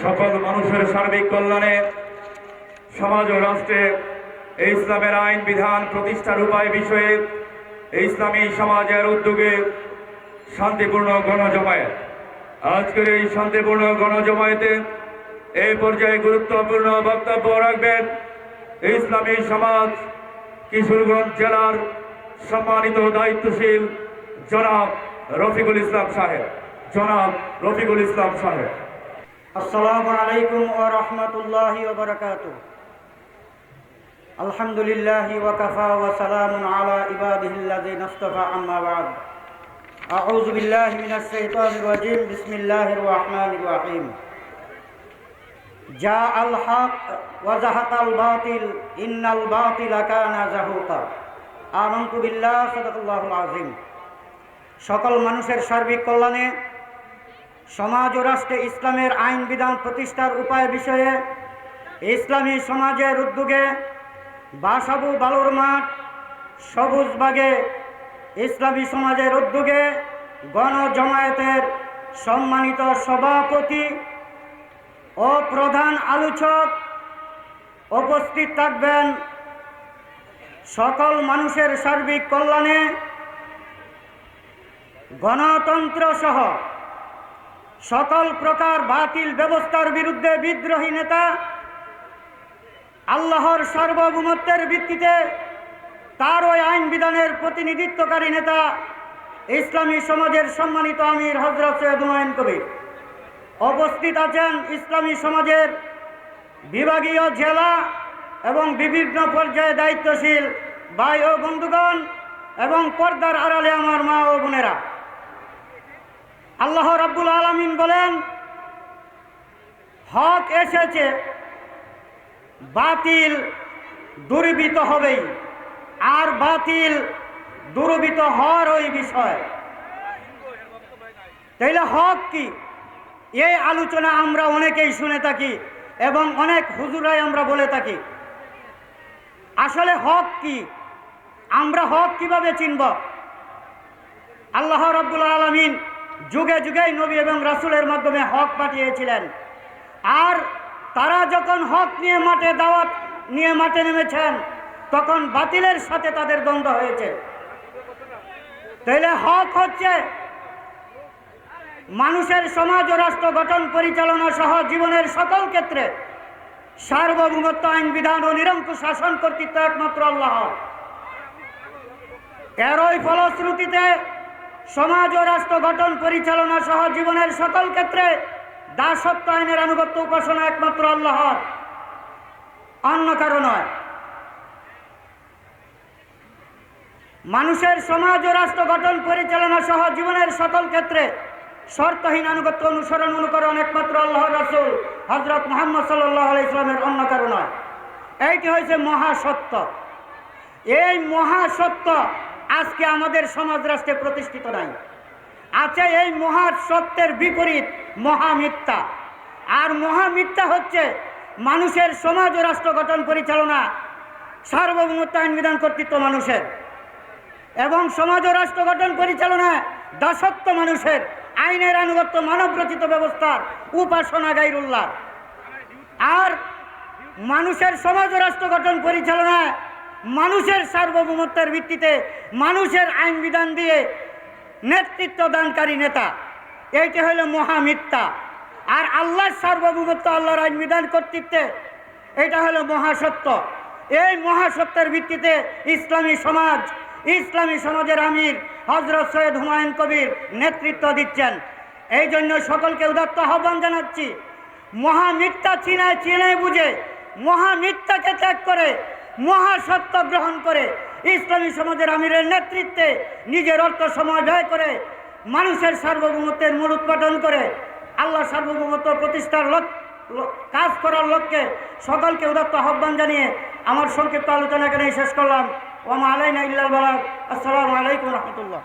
সকল মানুষের সার্বিক কল্যাণে সমাজ ও রাষ্ট্রে ইসলামের আইন, বিধান, প্রতিষ্ঠার উপায় বিষয়ে ইসলামী সমাজের উদ্যোগে শান্তিপূর্ণ গণজমায়েত। আজকের এই শান্তিপূর্ণ গণজমায়েতে এই পর্যায়ে গুরুত্বপূর্ণ বক্তব্য রাখবেন ইসলামী সমাজ, কিশোরগঞ্জ জেলার সম্মানিত দায়িত্বশীল জনাব রফিকুল ইসলাম সাহেব। জনাব রফিকুল ইসলাম সাহেব। আসসালামু আলাইকুম ওয়া রাহমাতুল্লাহি ওয়া বারাকাতুহু। আলহামদুলিল্লাহি ওয়া কাফা ওয়া সালামুন আলা ইবাদিহিল্লাযিনা ইসতাফা আম্মা বা'দ। আউযু বিল্লাহি মিনাশ শাইতানির রাজীম, বিসমিল্লাহির রহমানির রহিম। জা আল হক ওয়া বাতিল, ইন্নাল বাতিলা কানা বিল্লাহ, সাদাকাল্লাহুল আযীম। সকল মানুষের সার্বিক কল্যাণে সমাজ ও রাষ্ট্রে ইসলামের আইন, বিধান, প্রতিষ্ঠার উপায় বিষয়ে ইসলামী সমাজের উদ্যোগে বাসাবু বালুর মাঠ সবুজবাগে ইসলামী সমাজের উদ্যোগে গণজমায়েতের সম্মানিত সভাপতি ও প্রধান আলোচক উপস্থিত থাকবেন সকল মানুষের সার্বিক কল্যাণে গণতন্ত্র সহ সকল প্রকার বাতিল ব্যবস্থার বিরুদ্ধে বিদ্রোহী নেতা আল্লাহর সার্বভৌমত্বের ভিত্তিতে তার ওই আইন বিধানের প্রতিনিধিত্বকারী নেতা ইসলামী সমাজের সম্মানিত আমির হজরত সৈয়দ হুমায়ুন কবির। উপস্থিত আছেন ইসলামী সমাজের বিভাগীয় জেলা এবং বিভিন্ন পর্যায়ে দায়িত্বশীল ভাই ও বন্ধুগণ এবং পর্দার আড়ালে আমার মা ও বোনেরা। আল্লাহ রাব্বুল আলামিন বলেন, হক এসেছে, বাতিল দুর্বৃত হবেই, আর বাতিল দুর্বৃত হওয়ার ওই বিষয়। তাইলে হক কি? এই আলোচনা আমরা অনেকেই শুনে থাকি এবং অনেক হুজুরাই আমরা বলে থাকি। আসলে হক কি? আমরা হক কীভাবে চিনব? আল্লাহ রাব্বুল আলামিন যুগে যুগেই নবী এবং রাসুলের মাধ্যমে হক পাঠিয়েছিলেন। আর তারা যখন হক নিয়ে মাঠে, দাওয়াত নিয়ে মাঠে নেমেছেন, তখন বাতিলের সাথে তাদের দ্বন্দ্ব হয়েছে। তাইলে হক হচ্ছে মানুষের সমাজ ও রাষ্ট্র গঠন পরিচালনা সহ জীবনের সকল ক্ষেত্রে সার্বভৌমত্ব, আইন, বিধান ও নিরঙ্কুশ শাসন কর্তৃত্ব একমাত্র আল্লাহ এরই ফলশ্রুতিতে সমাজ ও রাষ্ট্র গঠন, পরিচালনা সহ জীবনের সকল ক্ষেত্রে দাসত্ব আইনের আনুগত্য উপাসনা একমাত্র আল্লাহর। অন্য কারও নয়। মানুষের সমাজ ও রাষ্ট্র গঠন, পরিচালনা সহ জীবনের সকল ক্ষেত্রে শর্তহীন আনুগত্য অনুসরণ, অনুকরণ একমাত্র আল্লাহ রাসুল হজরত মোহাম্মদ সাল্লাহ ইসলামের অন্য কারও নয়। এইটি হয়েছে মহাসত্য। এই মহাসত্য আজকে আমাদের সমাজ রাষ্ট্রে প্রতিষ্ঠিত নাই। আছে এই মহা সত্যের বিপরীত মহামিথ্যা। আর মহামিথ্যা হচ্ছে মানুষের সমাজ ও রাষ্ট্র গঠন পরিচালনা সার্বভৌমত্ব আইন বিধান কর্তৃত্ব মানুষের। এবং সমাজ ও রাষ্ট্র গঠন পরিচালনায় দাসত্ব মানুষের, আইনের আনুগত্য মানব রচিত ব্যবস্থার উপাসনা গাইরুল্লাহ। আর মানুষের সমাজ ও রাষ্ট্র গঠন পরিচালনায় মানুষের সার্বভৌমত্বের ভিত্তিতে মানুষের আইন বিধান দিয়ে নেতৃত্ব দানকারী নেতা। এইটি হইল মহামিথ্যা। আর আল্লাহর সার্বভৌমত্ব, আল্লাহর আইন বিধান কর্তৃত্বে এটা হলো মহাসত্য। এই মহাসত্যের ভিত্তিতে ইসলামী সমাজ, ইসলামী সমাজের আমির হজরত সৈয়দ হুমায়ুন কবির নেতৃত্ব দিচ্ছেন। এই জন্য সকলকে উদাত্ত আহ্বান জানাচ্ছি, মহামিথ্যা চিনায় চিনায় বুঝে, মহামিথ্যাকে ত্যাগ করে মহাসত্য গ্রহণ করে ইসলামী সমাজের আমিরের নেতৃত্বে নিজের অর্থ সময় ব্যয় করে মানুষের সার্বভৌমত্বের মূল উৎপাদন করে আল্লাহ সার্বভৌমত্ব প্রতিষ্ঠার কাজ করার লক্ষ্যে সকলকে উদাত্ত আহ্বান জানিয়ে আমার সংক্ষিপ্ত আলোচনা এখানেই শেষ করলাম। ওমা আলাইনা ইল্লাল বালাগ। আসসালামু আলাইকুম রহমতুল্লাহ।